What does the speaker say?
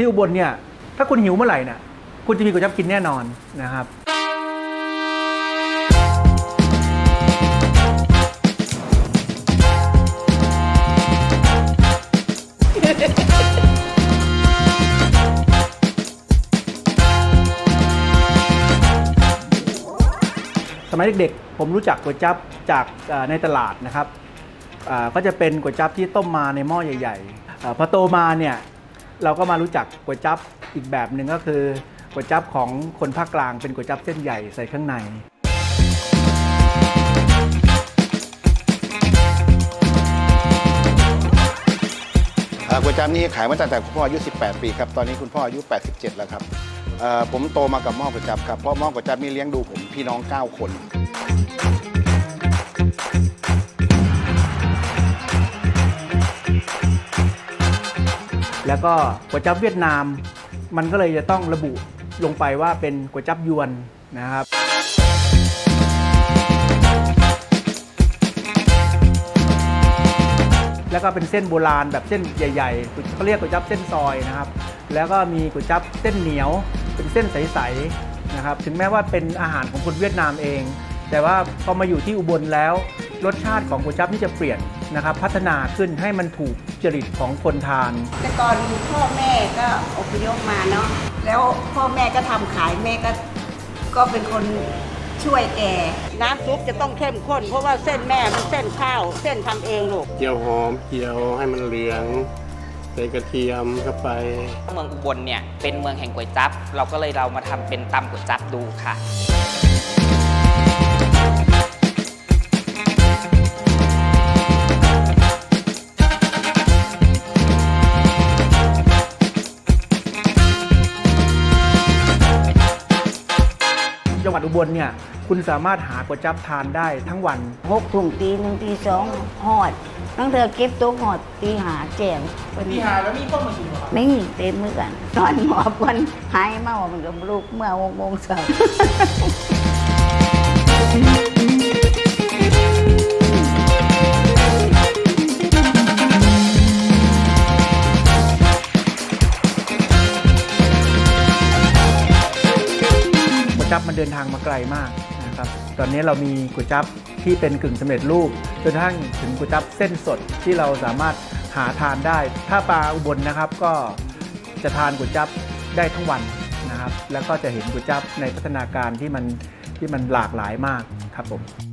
ที่อุบลเนี่ยถ้าคุณหิวเมื่อไหร่น่ะคุณจะมีก๋วยจั๊บกินแน่นอนนะครับ สมัยเด็กๆ ผมรู้จักก๋วยจั๊บจากในตลาดนะครับก็จะเป็นก๋วยจั๊บที่ต้มมาในหม้อใหญ่ๆพอโตมาเนี่ย เราก็มารู้จักก๋วยจั๊บอีกแบบหนึ่งก็คือก๋วยจั๊บของคนภาคกลางเป็นก๋วยจั๊บเส้นใหญ่ใส่ข้างใน อ่าก๋วยจั๊บนี่ขายมาตั้งแต่คุณพ่ออายุ 18 ปีครับตอนนี้คุณพ่ออายุ 87 แล้วครับเอ่อผมโตมากับหม้อก๋วยจั๊บครับเพราะหม้อก๋วยจั๊บนี่เลี้ยงดูผมพี่น้อง 9 คน แล้วก็ก๋วยจั๊บเวียดนาม มันก็เลยจะต้องระบุลงไปว่าเป็นก๋วยจั๊บยวนนะครับแล้วก็เป็นเส้นโบราณแบบเส้นใหญ่ๆเขาเรียกก๋วยจั๊บเส้นซอยนะครับ แล้วก็มีก๋วยจั๊บเส้นเหนียว เป็นเส้นใสๆนะครับ ถึงแม้ว่าเป็นอาหารของคนเวียดนามเอง แต่ว่าพอมาอยู่ที่อุบลแล้วรสชาติของก๋วยจั๊บนี่จะเปลี่ยนนะครับ พัฒนาขึ้นให้มันถูกจริตของคนทาน แต่ก่อนพ่อแม่ก็อพยพมาเนาะแล้วพ่อแม่ก็ทำขายแม่ก็ก็เป็นคนช่วยแกน้ำซุปจะต้องเข้มข้น เพราะว่าเส้นแม่มันเส้นข้าว เส้นทำเองลูกเจียวหอมเจียวให้มันเหลืองใส่กระเทียมเข้าไป เมืองอุบลเนี่ยเป็นเมืองแห่งก๋วยจั๊บเราก็เลยเรามาทำเป็นตำก๋วยจั๊บดูค่ะ จังหวัดอุบลเนี่ยคุณสามารถหาก๋วยจั๊บทานได้ทั้งวันหกถุงตีหนึ่งตีสองหอดตั้งเธอเก็บตัวหอดตีหาแจงตีหาแล้วมีต้มมากินไม่มีเต็มมือกันนอนหมอบกันหายเมามันกับลูกเมื่อหกโมงเช้าก๋ จั๊บมันเดินทางมาไกลมากนะครับ ตอนนี้เรามีก๋วยจั๊บที่เป็นกึ่งสำเร็จรูปจนทั่งถึงก๋วยจั๊บเส้นสดที่เราสามารถหาทานได้ ถ้าปลาอุบลนะครับก็จะทานก๋วยจั๊บได้ทั้งวันนะครับ แล้วก็จะเห็นก๋วยจั๊บในพัฒนาการที่มันที่มันหลากหลายมากครับผม